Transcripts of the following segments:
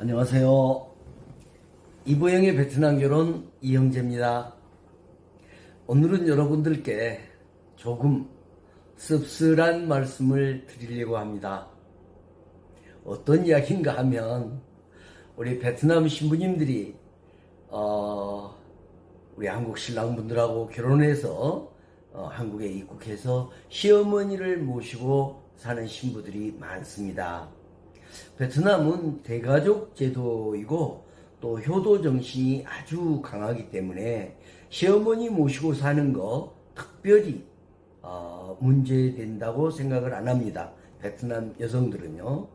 안녕하세요. 이보영의 베트남 결혼 이영재입니다. 오늘은 여러분들께 조금 씁쓸한 말씀을 드리려고 합니다. 어떤 이야기인가 하면 우리 베트남 신부님들이 어, 우리 한국 신랑분들하고 결혼해서 어, 한국에 입국해서 시어머니를 모시고 사는 신부들이 많습니다. 베트남은 대가족 제도이고 또 효도 정신이 아주 강하기 때문에 시어머니 모시고 사는 거 특별히 어, 문제된다고 생각을 안 합니다. 베트남 여성들은요.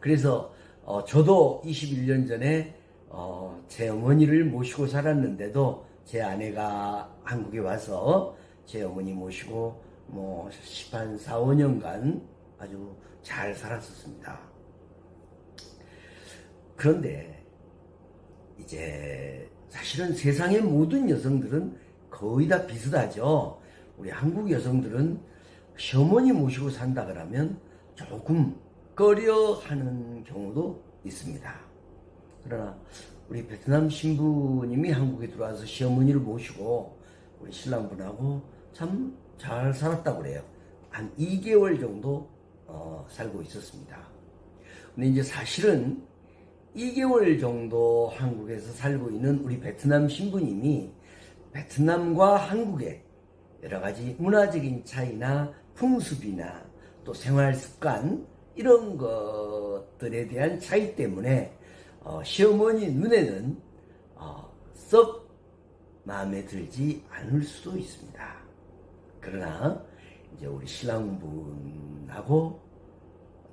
그래서 어, 저도 21년 전에 어, 제 어머니를 모시고 살았는데도 제 아내가 한국에 와서 제 어머니 모시고 뭐 10한 4, 5년간 아주 잘 살았었습니다. 그런데 이제 사실은 세상의 모든 여성들은 거의 다 비슷하죠. 우리 한국 여성들은 시어머니 모시고 산다 그러면 조금 꺼려하는 경우도 있습니다. 그러나 우리 베트남 신부님이 한국에 들어와서 시어머니를 모시고 우리 신랑분하고 참 잘 살았다고 그래요. 한 2개월 정도 어, 살고 있었습니다. 근데 이제 사실은 2개월 정도 한국에서 살고 있는 우리 베트남 신부님이 베트남과 한국의 여러 가지 문화적인 차이나 풍습이나 또 생활 습관 이런 것들에 대한 차이 때문에 어, 시어머니 눈에는 어, 썩 마음에 들지 않을 수도 있습니다. 그러나 이제 우리 신랑분하고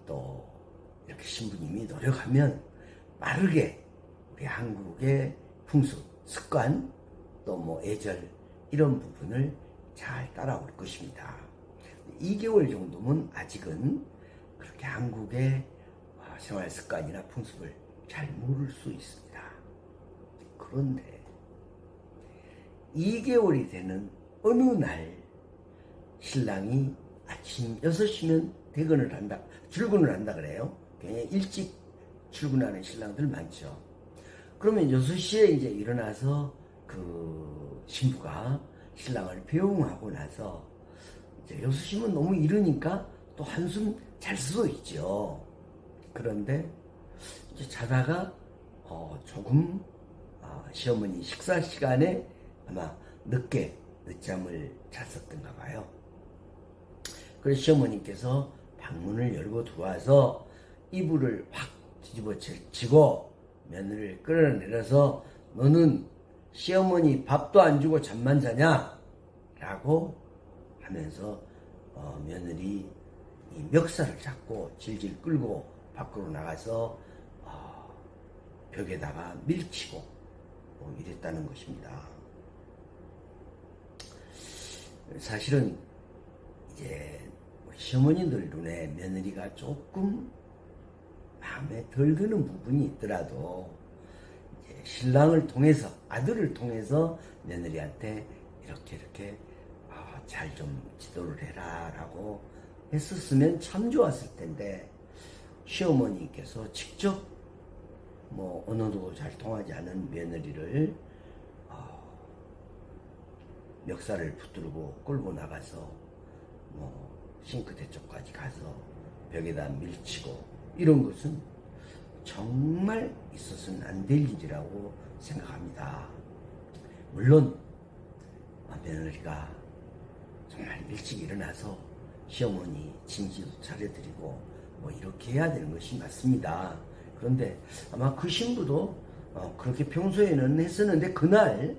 또 이렇게 신부님이 노력하면 빠르게 우리 한국의 풍습, 습관, 또뭐 애절 이런 부분을 잘 따라올 것입니다. 2개월 정도면 아직은 그렇게 한국의 아, 생활 습관이나 풍습을 잘 모를 수 있습니다. 그런데 2개월이 되는 어느 날 신랑이 아침 6시면 퇴근을 한다, 출근을 한다 그래요. 굉장히 일찍 출근하는 신랑들 많죠. 그러면 6시에 이제 일어나서 그 신부가 신랑을 배웅하고 나서 이제 6시면 너무 이르니까 또 한숨 잘 수도 있죠. 그런데 이제 자다가 어 조금 어 시어머니 식사 시간에 아마 늦게 늦잠을 잤었던가 봐요. 그래서 시어머니께서 방문을 열고 들어와서 이불을 확 뒤집어 치고 며느리를 끌어내려서 너는 시어머니 밥도 안 주고 잠만 자냐? 라고 하면서 어, 며느리 이 멱살을 잡고 질질 끌고 밖으로 나가서 어, 벽에다가 밀치고 뭐 이랬다는 것입니다. 사실은 이제 우리 시어머니들 눈에 며느리가 조금 마음에 덜 드는 부분이 있더라도 신랑을 통해서 아들을 통해서 며느리한테 이렇게 이렇게 아, 잘좀 지도를 해라라고 했었으면 참 좋았을 텐데 시어머니께서 직접 뭐 언어도 잘 통하지 않은 며느리를 어, 멱살을 붙들고 끌고 나가서 뭐 싱크대 쪽까지 가서 벽에다 밀치고 이런 것은 정말 있어서는 안 될 일이라고 생각합니다. 물론 며느리가 정말 일찍 일어나서 시어머니 진지도 차려드리고 뭐 이렇게 해야 되는 것이 맞습니다. 그런데 아마 그 신부도 어 그렇게 평소에는 했었는데 그날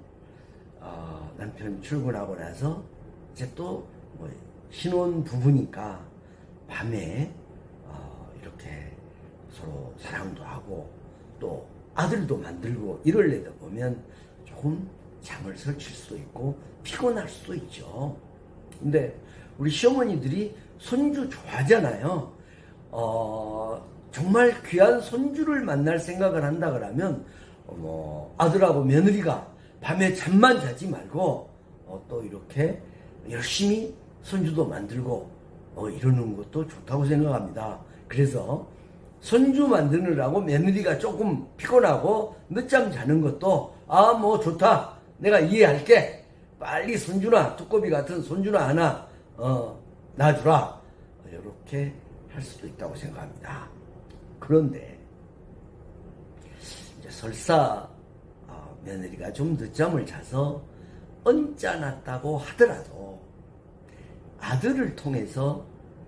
어 남편 출근하고 나서 이제 또 뭐 신혼 부부니까 밤에 어 이렇게 서로 사랑도 하고 또 아들도 만들고 이럴래다 보면 조금 잠을 설칠 수도 있고 피곤할 수도 있죠. 근데 우리 시어머니들이 손주 좋아하잖아요. 어, 정말 귀한 손주를 만날 생각을 한다 그러면 어, 뭐 아들하고 며느리가 밤에 잠만 자지 말고 어, 또 이렇게 열심히 손주도 만들고 어, 이러는 것도 좋다고 생각합니다. 그래서 손주 만드느라고 며느리가 조금 피곤하고 늦잠 자는 것도 아 뭐 좋다. 내가 이해할게. 빨리 손주나 두꺼비 같은 손주나 하나 어 놔주라. 이렇게 할 수도 있다고 생각합니다. 그런데 이제 설사 어, 며느리가 좀 늦잠을 자서 언짢았다고 하더라도 아들을 통해서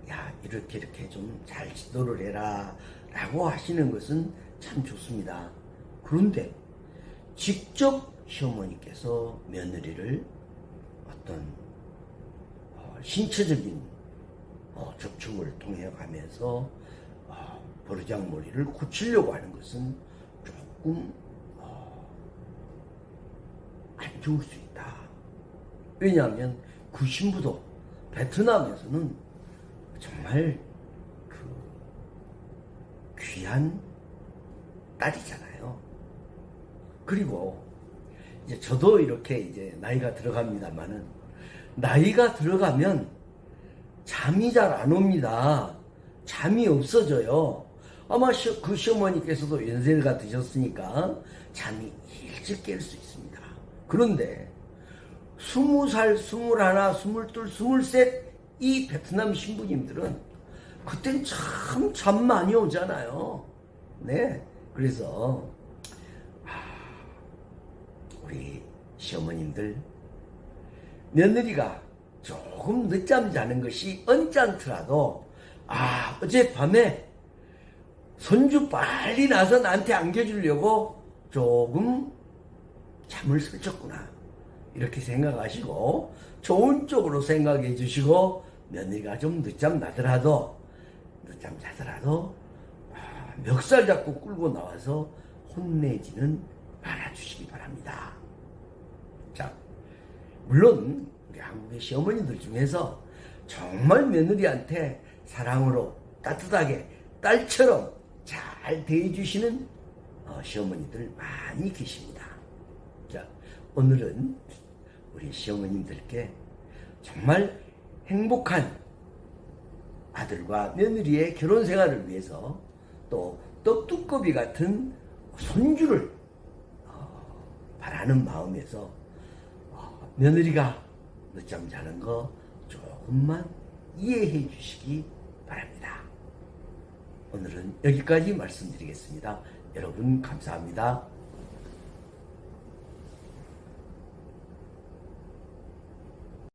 야 이렇게 이렇게 좀 잘 지도를 해라 라고 하시는 것은 참 좋습니다. 그런데 직접 시어머니께서 며느리를 어떤 어, 신체적인 어, 접촉을 통해 가면서 어, 버르장머리를 고치려고 하는 것은 조금 어, 안 좋을 수 있다. 왜냐하면 그 신부도 베트남에서는 정말 그 귀한 딸이잖아요. 그리고 이제 저도 이렇게 이제 나이가 들어갑니다만은 나이가 들어가면 잠이 잘 안 옵니다. 잠이 없어져요. 아마 시- 그 시어머니께서도 연세가 드셨으니까 잠이 일찍 깰 수 있습니다. 그런데 스무 살, 스물하나, 스물둘, 스물셋 이 베트남 신부님들은 그땐 참 잠 많이 오잖아요. 네. 그래서 아, 우리 시어머님들 며느리가 조금 늦잠 자는 것이 언짢더라도 아 어젯밤에 손주 빨리 나서 나한테 안겨주려고 조금 잠을 설쳤구나 이렇게 생각하시고 좋은 쪽으로 생각해 주시고 며느리가 좀 늦잠 나더라도 늦 잠 자더라도 아, 멱살 잡고 끌고 나와서 혼내지는 말아주시기 바랍니다. 자, 물론 우리 한국의 시어머니들 중에서 정말 며느리한테 사랑으로 따뜻하게 딸처럼 잘 대해주시는 어, 시어머니들 많이 계십니다. 자, 오늘은 우리 시어머님들께 정말 행복한 아들과 며느리의 결혼 생활을 위해서 또 떡두꺼비 같은 손주를 어, 바라는 마음에서 어, 며느리가 늦잠 자는 거 조금만 이해해 주시기 바랍니다. 오늘은 여기까지 말씀드리겠습니다. 여러분 감사합니다.